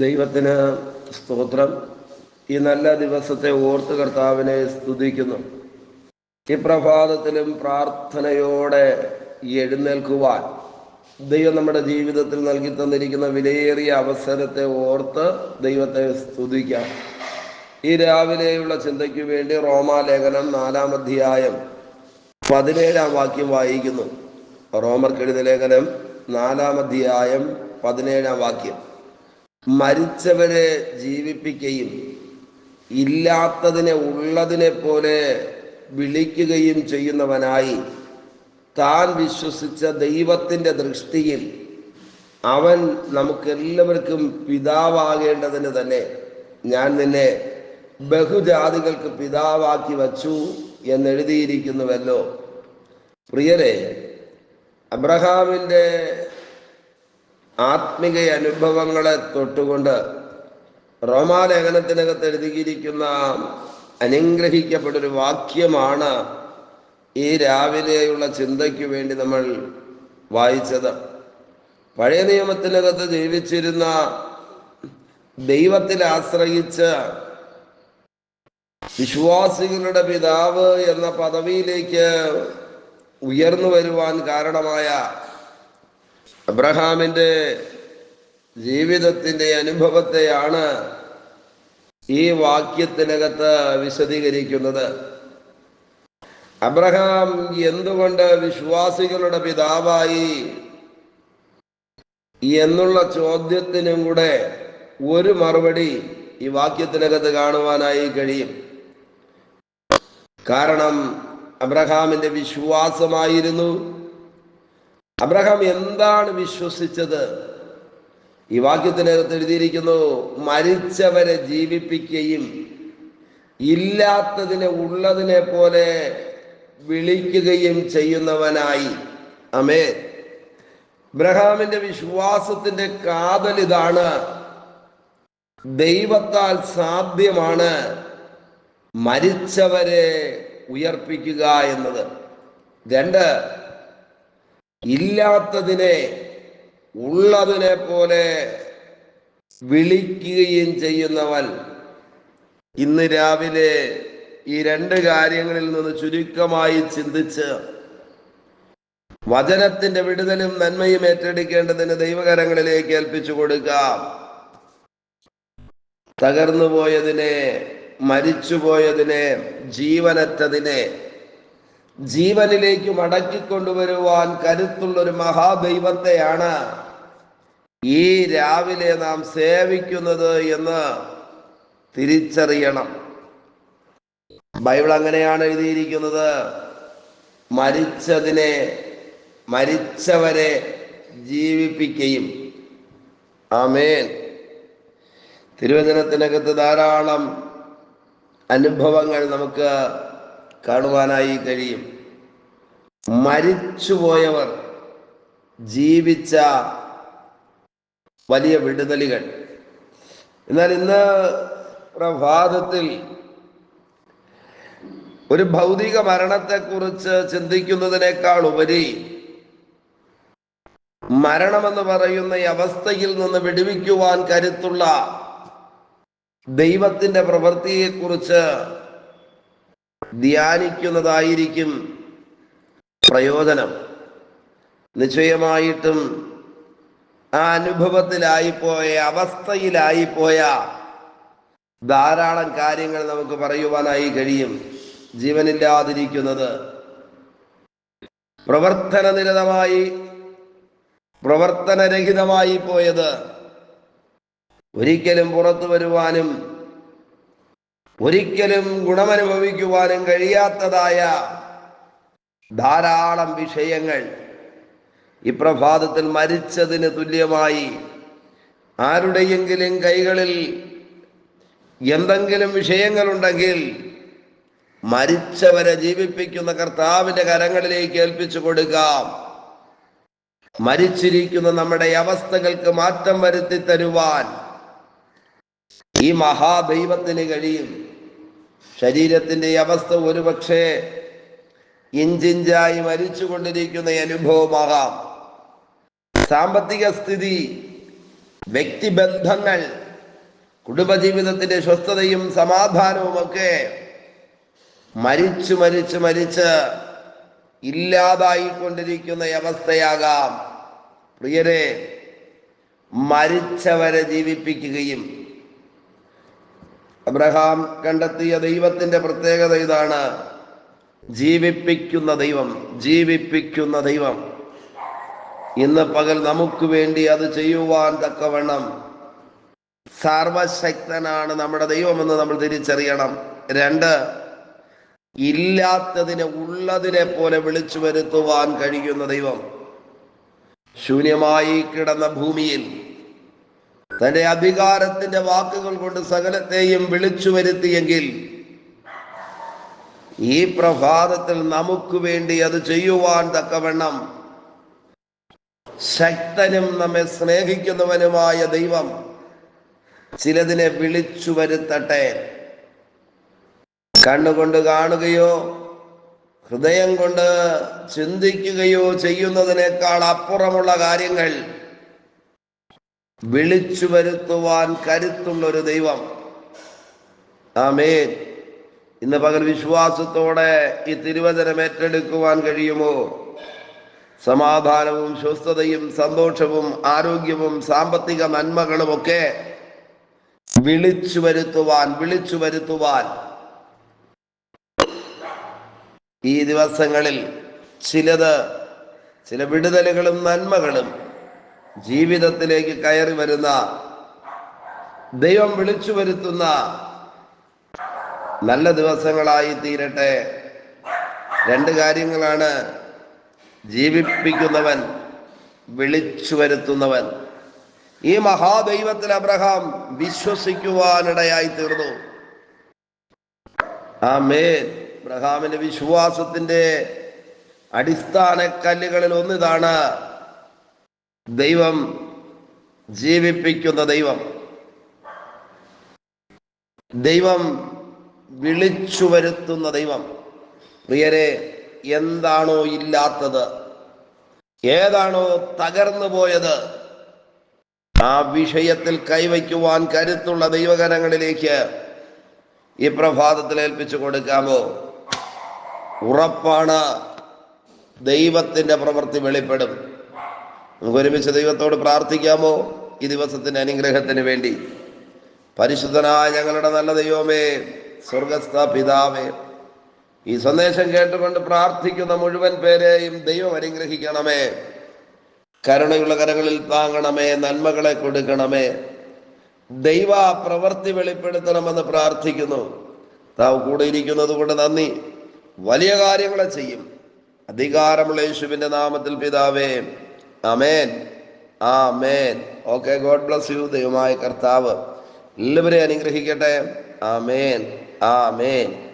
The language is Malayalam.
ദൈവത്തിന് സ്തോത്രം. ഈ നല്ല ദിവസത്തെ ഓർത്ത് കർത്താവിനെ സ്തുതിക്കുന്നു. ഈ പ്രഭാതത്തിലും പ്രാർത്ഥനയോടെ എഴുന്നേൽക്കുവാൻ ദൈവം നമ്മുടെ ജീവിതത്തിൽ നൽകി തന്നിരിക്കുന്ന വിലയേറിയ അവസരത്തെ ഓർത്ത് ദൈവത്തെ സ്തുതിക്കാം. ഈ രാവിലെയുള്ള ചിന്തയ്ക്ക് വേണ്ടി റോമാലേഖനം നാലാം അധ്യായം പതിനേഴാം വാക്യം വായിക്കുന്നു. റോമർക്കെഴുത ലേഖനം നാലാം അധ്യായം പതിനേഴാം വാക്യം. മരിച്ചവരെ ജീവിപ്പിക്കുകയും ഇല്ലാത്തതിനെ ഉള്ളതിനെ പോലെ വിളിക്കുകയും ചെയ്യുന്നവനായി താൻ വിശ്വസിച്ച ദൈവത്തിന്റെ ദൃഷ്ടിയിൽ അവൻ നമുക്കെല്ലാവർക്കും പിതാവാകേണ്ടതിന് തന്നെ ഞാൻ നിന്നെ ബഹുജാതികൾക്ക് പിതാവാക്കി വച്ചു എന്നെഴുതിയിരിക്കുന്നുവല്ലോ. പ്രിയരെ അബ്രഹാമിന്റെ ആത്മിക അനുഭവങ്ങളെ തൊട്ടുകൊണ്ട് റോമാലേഖനത്തിനകത്ത് എഴുതിയിരിക്കുന്ന അനുഗ്രഹിക്കപ്പെട്ടൊരു വാക്യമാണ് ഈ രാവിലെയുള്ള ചിന്തയ്ക്ക് വേണ്ടി നമ്മൾ വായിച്ചത്. പഴയ നിയമത്തിനകത്ത് ജീവിച്ചിരുന്ന ദൈവത്തിൽ ആശ്രയിച്ച് വിശ്വാസികളുടെ പിതാവ് എന്ന പദവിയിലേക്ക് ഉയർന്നു വരുവാൻ കാരണമായ അബ്രഹാമിന്റെ ജീവിതത്തിന്റെ അനുഭവത്തെയാണ് ഈ വാക്യത്തിനകത്ത് വിശദീകരിക്കുന്നത്. അബ്രഹാം എന്തുകൊണ്ട് വിശ്വാസികളുടെ പിതാവായി എന്നുള്ള ചോദ്യത്തിനും കൂടെ ഒരു മറുപടി ഈ വാക്യത്തിനകത്ത് കാണുവാനായി കഴിയും. കാരണം അബ്രഹാമിന്റെ വിശ്വാസമായിരുന്നു. അബ്രഹാം എന്താണ് വിശ്വസിച്ചത്? ഈ വാക്യത്തിനകത്ത് എഴുതിയിരിക്കുന്നു മരിച്ചവരെ ജീവിപ്പിക്കുകയും ഇല്ലാത്തതിനെ ഉള്ളതിനെ പോലെ വിളിക്കുകയും ചെയ്യുന്നവനായി. അമേ ബ്രഹാമിന്റെ വിശ്വാസത്തിന്റെ കാതൽ ഇതാണ്. ദൈവത്താൽ സാധ്യമാണ് മരിച്ചവരെ ഉയർപ്പിക്കുക എന്നത്. രണ്ട് ഇല്ലാത്തതിനെ ഉള്ളതിനെ പോലെ വിളിക്കുകയും ചെയ്യുന്നവൻ ഇന്ന് രാവിലെ ഈ രണ്ട് കാര്യങ്ങളിൽ നിന്ന് ചുരുക്കമായി ചിന്തിച്ച് വചനത്തിന്റെ വിടുതലും നന്മയും ഏറ്റെടുക്കേണ്ടതിന് ദൈവകരങ്ങളിലേക്ക് ഏൽപ്പിച്ചു കൊടുക്കാം. തകർന്നു പോയതിനെ മരിച്ചുപോയതിനെ ജീവനറ്റതിനെ ജീവനിലേക്ക് മടക്കിക്കൊണ്ടുവരുവാൻ കരുത്തുള്ള ഒരു മഹാദൈവത്തെയാണ് ഈ രാവിലെ നാം സേവിക്കുന്നത് എന്ന് തിരിച്ചറിയണം. ബൈബിൾ അങ്ങനെയാണ് എഴുതിയിരിക്കുന്നത്. മരിച്ചതിനെ മരിച്ചവരെ ജീവിപ്പിക്കുകയും ആമേൻ. തിരുവചനത്തിനകത്ത് ധാരാളം അനുഭവങ്ങൾ നമുക്ക് കാണുവാനായി കഴിയും. മരിച്ചുപോയവർ ജീവിച്ച വലിയ വിടുതലുകൾ. എന്നാൽ ഇന്ന് പ്രഭാതത്തിൽ ഒരു ഭൗതിക മരണത്തെക്കുറിച്ച് ചിന്തിക്കുന്നതിനേക്കാൾ ഉപരി മരണമെന്ന് പറയുന്ന ഈ അവസ്ഥയിൽ നിന്ന് വിടുവിക്കുവാൻ കരുത്തുള്ള ദൈവത്തിന്റെ പ്രവൃത്തിയെക്കുറിച്ച് ധ്യാനിക്കുന്നതായിരിക്കും പ്രയോജനം. നിശ്ചയമായിട്ടും ആ അനുഭവത്തിലായിപ്പോയ അവസ്ഥയിലായിപ്പോയ ധാരാളം കാര്യങ്ങൾ നമുക്ക് പറയുവാനായി കഴിയും. ജീവനില്ലാതിരിക്കുന്നത് പ്രവർത്തന നിരതമായി പ്രവർത്തനരഹിതമായി പോയത് ഒരിക്കലും പുറത്തു വരുവാനും ഒരിക്കലും ഗുണമനുഭവിക്കുവാനും കഴിയാത്തതായ ധാരാളം വിഷയങ്ങൾ ഈ പ്രഭാതത്തിൽ മരിച്ചതിന് തുല്യമായി ആരുടെയെങ്കിലും കൈകളിൽ എന്തെങ്കിലും വിഷയങ്ങളുണ്ടെങ്കിൽ മരിച്ചവരെ ജീവിപ്പിക്കുന്ന കർത്താവിന്റെ കരങ്ങളിലേക്ക് ഏൽപ്പിച്ചു കൊടുക്കാം. മരിച്ചിരിക്കുന്ന നമ്മുടെ അവസ്ഥകൾക്ക് മാറ്റം വരുത്തി തരുവാൻ ഈ മഹാദൈവത്തിന് കഴിയും. ശരീരത്തിന്റെ ഈ അവസ്ഥ ഒരുപക്ഷെ ഇഞ്ചിഞ്ചായി മരിച്ചുകൊണ്ടിരിക്കുന്ന അനുഭവമാകാം. സാമ്പത്തിക സ്ഥിതി വ്യക്തിബന്ധങ്ങൾ കുടുംബജീവിതത്തിന്റെ സ്വസ്ഥതയും സമാധാനവും ഒക്കെ മരിച്ചു മരിച്ച് മരിച്ച് ഇല്ലാതായിക്കൊണ്ടിരിക്കുന്ന അവസ്ഥയാകാം. പ്രിയരെ മരിച്ചവരെ ജീവിപ്പിക്കുകയും അബ്രഹാം കണ്ടെത്തിയ ദൈവത്തിന്റെ പ്രത്യേകത ഇതാണ്. ജീവിപ്പിക്കുന്ന ദൈവം ജീവിപ്പിക്കുന്ന ദൈവം. ഇന്ന് പകൽ നമുക്ക് വേണ്ടി അത് ചെയ്യുവാൻ തക്കവണ്ണം സർവശക്തനാണ് നമ്മുടെ ദൈവമെന്ന് നമ്മൾ തിരിച്ചറിയണം. രണ്ട് ഇല്ലാത്തതിനെ ഉള്ളതിനെ പോലെ വിളിച്ചു വരുത്തുവാൻ കഴിയുന്ന ദൈവം. ശൂന്യമായി കിടന്ന ഭൂമിയിൽ തന്റെ അധികാരത്തിന്റെ വാക്കുകൾ കൊണ്ട് സകലത്തെയും വിളിച്ചു വരുത്തിയെങ്കിൽ ഈ പ്രഭാതത്തിൽ നമുക്ക് വേണ്ടി അത് ചെയ്യുവാൻ തക്കവണ്ണം ശക്തനും നമ്മെ സ്നേഹിക്കുന്നവനുമായ ദൈവം ചിലതിനെ വിളിച്ചു വരുത്തട്ടെ. കണ്ണുകൊണ്ട് കാണുകയോ ഹൃദയം കൊണ്ട് ചിന്തിക്കുകയോ ചെയ്യുന്നതിനേക്കാൾ അപ്പുറമുള്ള കാര്യങ്ങൾ വിളിച്ചു വരുത്തുവാൻ കരുത്തുള്ള ഒരു ദൈവം. ആമേൻ. ഇന്ന് പകൽ വിശ്വാസത്തോടെ ഈ തിരുവചനം ഏറ്റെടുക്കുവാൻ കഴിയുമോ? സമാധാനവും സ്വസ്ഥതയും സന്തോഷവും ആരോഗ്യവും സാമ്പത്തിക നന്മകളും ഒക്കെ വിളിച്ചു വരുത്തുവാൻ വിളിച്ചു വരുത്തുവാൻ. ഈ ദിവസങ്ങളിൽ ചിലത് ചില വിടുതലുകളും നന്മകളും ജീവിതത്തിലേക്ക് കയറി വരുന്ന ദൈവം വിളിച്ചു വരുത്തുന്ന നല്ല ദിവസങ്ങളായി തീരട്ടെ. രണ്ട് കാര്യങ്ങളാണ്. ജീവിപ്പിക്കുന്നവൻ വിളിച്ചു വരുത്തുന്നവൻ. ഈ മഹാദൈവത്തിൽ അബ്രഹാം വിശ്വസിക്കുവാനിടയായി തീർന്നു ആ മേൻ അബ്രഹാമിന്റെ വിശ്വാസത്തിന്റെ അടിസ്ഥാന കല്ലുകളിൽ ഒന്നിതാണ് ദൈവം ജീവിപ്പിക്കുന്ന ദൈവം. ദൈവം വിളിച്ചു വരുത്തുന്ന ദൈവം. പ്രിയരെ എന്താണോ ഇല്ലാത്തത്? ഏതാണോ തകർന്നു പോയത്? ആ വിഷയത്തിൽ കൈവയ്ക്കുവാൻ കരുത്തുള്ള ദൈവകരങ്ങളിലേക്ക് ഈ പ്രഭാതത്തിൽ ഏൽപ്പിച്ചു കൊടുക്കാമോ? ഉറപ്പാണ് ദൈവത്തിന്റെ പ്രവൃത്തി വെളിപ്പെടും. നമുക്ക് ഒരുമിച്ച് ദൈവത്തോട് പ്രാർത്ഥിക്കാമോ ഈ ദിവസത്തിന്റെ അനുഗ്രഹത്തിന് വേണ്ടി? പരിശുദ്ധനായ ഞങ്ങളുടെ നല്ല ദൈവമേ സ്വർഗസ്ഥ പിതാവേ ഈ സന്ദേശം കേട്ടുകൊണ്ട് പ്രാർത്ഥിക്കുന്ന മുഴുവൻ പേരെയും ദൈവം അനുഗ്രഹിക്കണമേ. കരുണയുള്ള കരങ്ങളിൽ താങ്ങണമേ നന്മകളെ കൊടുക്കണമേ. ദൈവ പ്രവൃത്തി വെളിപ്പെടുത്തണമെന്ന് പ്രാർത്ഥിക്കുന്നു. താവ് കൂടെ ഇരിക്കുന്നത് കൊണ്ട് നന്ദി. വലിയ കാര്യങ്ങളെ ചെയ്യും. അധികാരമുള്ള യേശുവിന്റെ നാമത്തിൽ പിതാവേ amen amen okay God bless you ദൈവമായ കർത്താവ്. എല്ലാവരെയും അനുഗ്രഹിക്കട്ടെ. ആ മേൻ ആ ആമേൻ.